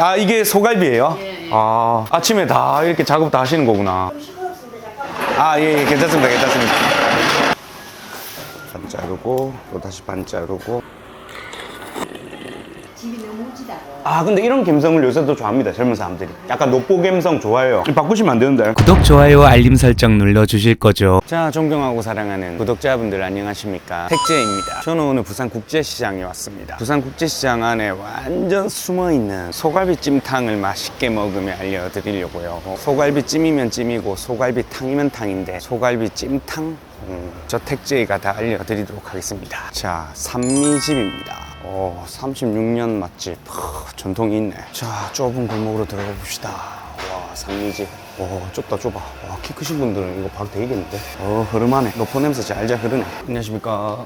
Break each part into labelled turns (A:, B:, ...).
A: 아 이게 소갈비예요?
B: 예, 예.
A: 아 아침에 다 이렇게 작업 다 하시는 거구나. 아 예, 예 괜찮습니다 괜찮습니다. 반 자르고 또 다시 반 자르고.
B: 집이 너무 우지다고.
A: 아 근데 이런 감성을 요새도 좋아합니다 젊은 사람들이. 약간 노포 감성 좋아해요. 바꾸시면 안 되는데.
C: 구독, 좋아요, 알림 설정 눌러주실 거죠?
A: 자, 존경하고 사랑하는 구독자분들 안녕하십니까? 택재입니다. 저는 오늘 부산 국제시장에 왔습니다. 부산 국제시장 안에 완전 숨어있는 소갈비 찜탕을 맛있게 먹으며 알려드리려고요. 소갈비 찜이면 찜이고 소갈비 탕이면 탕인데 소갈비 찜탕? 음, 저 택재가 다 알려드리도록 하겠습니다. 자, 산미집입니다. 오, 36년 맛집. 하, 전통이 있네. 자, 좁은 골목으로 들어가 봅시다. 와, 산미집. 오, 좁다, 좁아. 와, 키 크신 분들은 이거 바로 되겠는데? 어, 흐름하네. 노포 냄새 잘잘 흐르네. 안녕하십니까.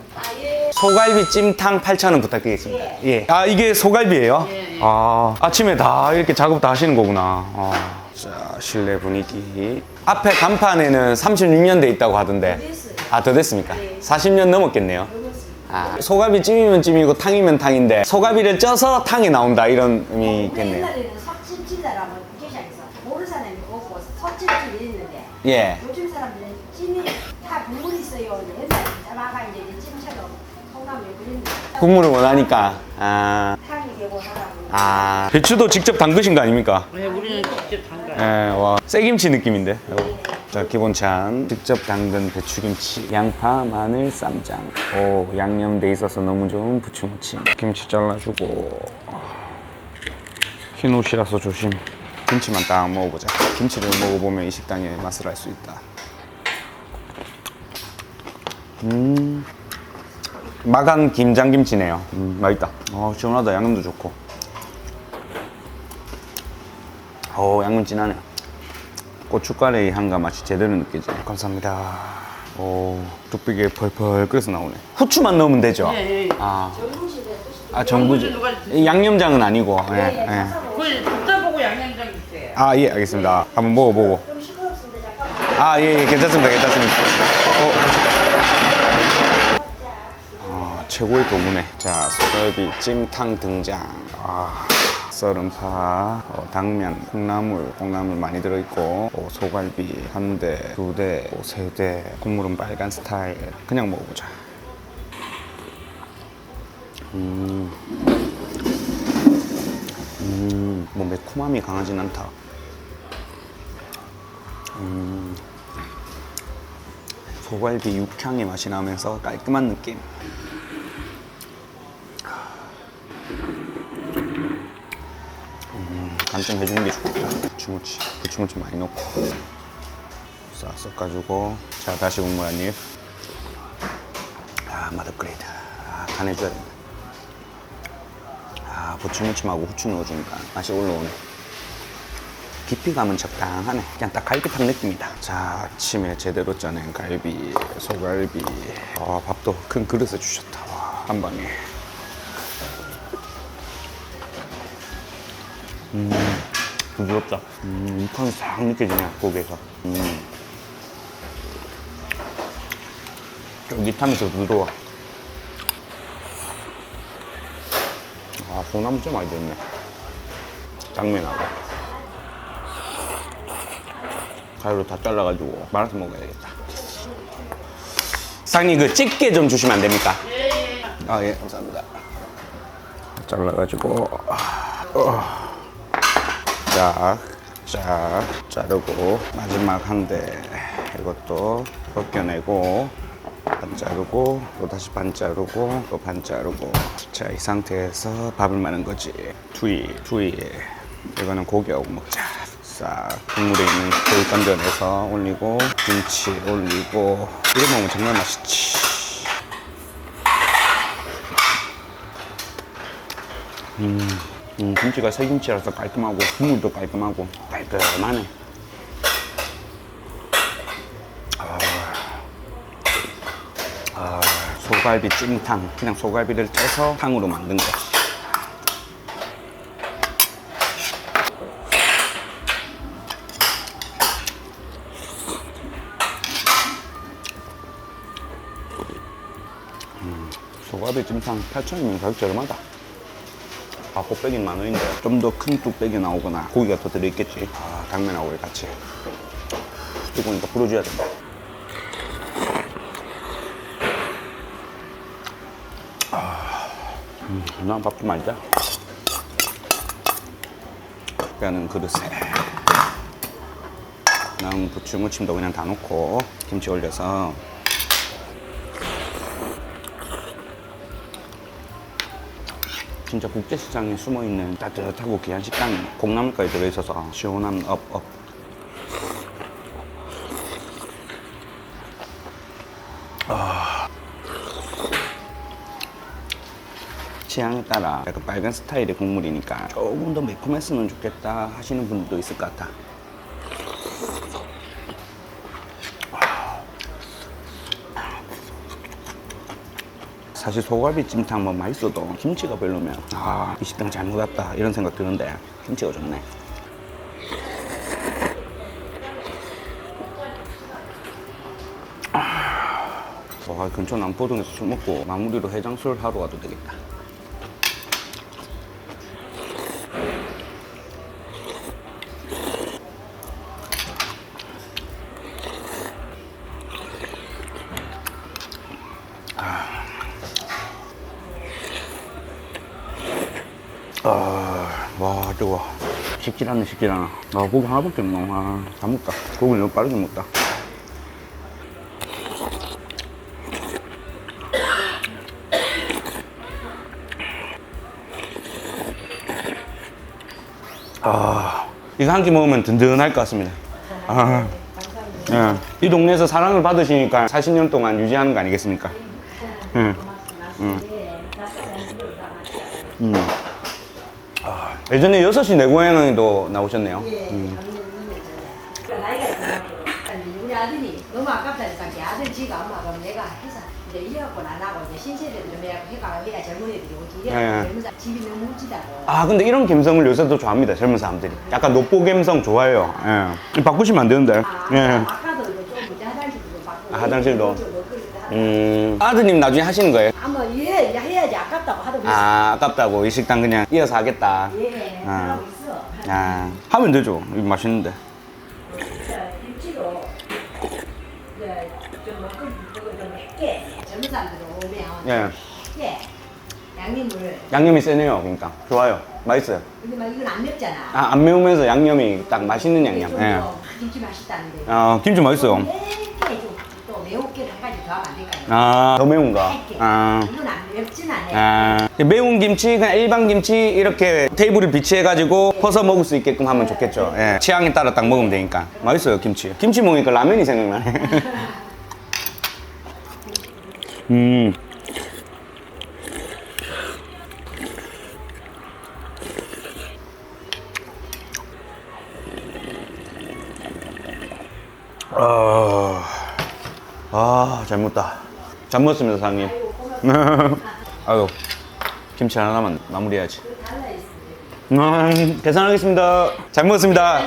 A: 소갈비 찜탕 8,000원 부탁드리겠습니다. 예. 아, 이게 소갈비예요?
B: 예, 예.
A: 아, 아침에 다 이렇게 작업 다 하시는 거구나. 아, 자, 실내 분위기. 앞에 간판에는 36년 돼 있다고 하던데. 아, 더 됐습니까?
B: 네.
A: 40년 넘었겠네요. 아, 소갈비 찜이면 찜이고 탕이면 탕인데 소갈비를 쪄서 탕이 나온다 이런 의미겠네요.
B: 옛날에는 석찜찜이라면 국제시장에서 모르는 사람이 없고 석찜찜이 있는데
A: 예.
B: 요즘 사람들은 찜이 다 국물이 있어요. 옛날에 짜마가 이제 찜처럼 통나무에 그렸는데
A: 국물을 원하니까. 아,
B: 탕이 되고 하라고.
A: 아. 배추도 직접 담그신 거 아닙니까?
D: 네, 우리는 직접 담가요.
A: 예, 와. 새김치 느낌인데. 자, 기본 찬. 직접 담근 배추김치. 양파, 마늘, 쌈장. 오, 양념 돼 있어서 너무 좋은 부추무침. 김치 잘라주고. 흰 옷이라서 조심. 김치만 딱 먹어보자. 김치를 먹어보면 이 식당의 맛을 알 수 있다. 음. 마간 김장김치네요. 음, 맛있다. 어, 시원하다. 양념도 좋고. 어, 양념 진하네. 고춧가루의 향과 맛이 제대로 느껴져요. 감사합니다. 오, 뚝배기에 펄펄 끓여서 나오네. 후추만 넣으면 되죠?
D: 예, 예.
A: 아,
B: 뜻이
A: 아.
D: 누가 드세요?
A: 양념장은 아니고. 예, 예.
D: 그걸 듣다 보고 양념장 주세요.
A: 아, 예, 알겠습니다. 한번 먹어보고.
B: 좀 시끄럽습니다. 잠깐.
A: 아, 예, 예, 괜찮습니다. 괜찮습니다. 어. 아, 최고의 도구네. 자, 소갈비 찜탕 등장. 아, 썰은 파, 어, 당면, 콩나물, 콩나물 많이 들어있고, 어, 소갈비 한 대, 두 대, 어, 세 대, 국물은 빨간 스타일. 그냥 먹어보자. 음, 음, 뭐 매콤함이 강하진 않다. 소갈비 육향의 맛이 나면서 깔끔한 느낌. 음, 간좀 해주는 게 좋겠다. 부추무치, 부추무치 많이 넣고 싹 섞어주고 자 다시 국물 한 입. 아 맛 업그레이드. 아, 간 해줘야 된다. 아 부추무침하고 후추 넣어주니까 맛이 올라오네. 깊이감은 적당하네. 그냥 딱 갈비탕 느낌이다. 자, 아침에 제대로 짜낸 갈비, 소갈비. 아, 밥도 큰 그릇에 주셨다. 와, 한 방에. 음, 부드럽다. 음, 육향이 싹 느껴지네, 고기에서. 음. 쫄깃하면서 부드러워. 아, 소나무 좀 많이 됐네. 장면하고. 가위로 다 잘라가지고 말아서 먹어야 되겠다. 사장님 그 집게 좀 주시면 안 됩니까? 아 예 감사합니다. 잘라가지고 어. 쫙, 쫙 자르고 마지막 한 대 이것도 벗겨내고 반 자르고 또 다시 반 자르고 또 반 자르고. 자 이 상태에서 밥을 마는 거지. 투이 투이. 이거는 고기하고 먹자. 싹. 국물에 있는 돌간전에서 올리고 김치 올리고 이거 먹으면 정말 맛있지. 음, 음, 김치가 새김치라서 깔끔하고 국물도 깔끔하고 깔끔하네. 아, 아, 소갈비 찜탕. 그냥 소갈비를 쪄서 탕으로 만든 거. 소갈비 찜탕 8,000원이면 가격 저렴하다 아, 곱빼기는 만 원인데 좀 더 큰 뚝배기 나오거나 고기가 더 들어있겠지. 아, 당면하고 같이. 뜨거우니까 불어줘야 된다. 아, 음, 난밥좀 말자. 그러니까는 그릇에 남은 부추 무침도 그냥 다 넣고 김치 올려서 진짜 국제시장에 숨어있는 따뜻하고 귀한 식당이 콩나물까지 들어있어서 시원한 업업 취향에 따라 약간 빨간 스타일의 국물이니까 조금 더 매콤했으면 좋겠다 하시는 분들도 있을 것 같아. 사실 소갈비 찜탕 뭐 맛있어도 김치가 별로면 아, 이 식당 잘못 왔다 이런 생각 드는데 김치가 좋네. 와, 근처 남포동에서 술 먹고 마무리로 해장술 하러 가도 되겠다. 뜨거. 식질 않네, 식질 않아. 아, 고기 하나밖에 없노. 아, 다 먹다. 고기 너무 빠르게 먹다. 아, 이거 한 끼 먹으면 든든할 것 같습니다. 아, 예. 이 동네에서 사랑을 받으시니까 40년 동안 유지하는 거 아니겠습니까? 예. 음. 음. 아, 예전에 6시 내 고향에도 나오셨네요. 음.
B: 나이가 있어갖고 우리 아들이 너무 아깝다니까 이제 아들 지가 엄마 그럼 내가 해서 이제 안 하고 이제 신세대도 좀 해갖고 해가 해야 젊은 애들이 오지
A: 예.
B: 이래갖고 젊은 사람 집이 너무 우지다고
A: 아, 근데 이런 감성을 요새도 좋아합니다, 젊은 사람들이. 약간 노포 감성 좋아해요. 예. 바꾸시면 안 되는데.
B: 아,
A: 예.
B: 아까도 이제 좀 이제 화장실도 바꾸고
A: 아, 화장실도?
B: 이쪽으로.
A: 음, 아드님 나중에 하시는 거예요?
B: 아깝다고 그랬어
A: 아, 아깝다고. 이 식당 그냥 이어서 하겠다.
B: 예
A: 아.
B: 하고 있어
A: 아, 하면 되죠. 이거 맛있는데.
B: 자, 일치로 이제 좀 먹고 좀 맵게 젊은 사람들은 오면
A: 예.
B: 예 양념을
A: 양념이 세네요, 그러니까. 좋아요. 맛있어요.
B: 근데 막 이건 안 맵잖아
A: 아, 안 매우면서 양념이 딱 맛있는 양념.
B: 좀
A: 예.
B: 더 김치 맛있다는데
A: 아, 김치 맛있어요.
B: 맵게 좀또 매운게 한 가지 더 하면 안 될까요?
A: 아, 더 매운 거.
B: 얇게.
A: 아.
B: 이건 안 아,
A: 매운 김치, 그냥 일반 김치 이렇게 테이블을 비치해가지고 퍼서 먹을 수 있게끔 하면 좋겠죠. 예. 취향에 따라 딱 먹으면 되니까. 맛있어요, 김치. 김치 먹으니까 라면이 생각나네. 음. 아, 아, 잘 먹다. 잘 먹었습니다, 사장님. 아유, 김치 하나만 마무리해야지. 음, 계산하겠습니다. 잘 먹었습니다.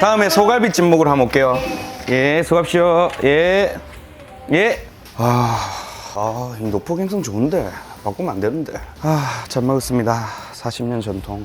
A: 다음에 소갈비찜 먹으러 한번 올게요. 예, 수고하십시오. 예, 예. 아, 아, 이 노포 갱성 좋은데. 바꾸면 안 되는데. 아, 잘 먹었습니다. 40년 전통.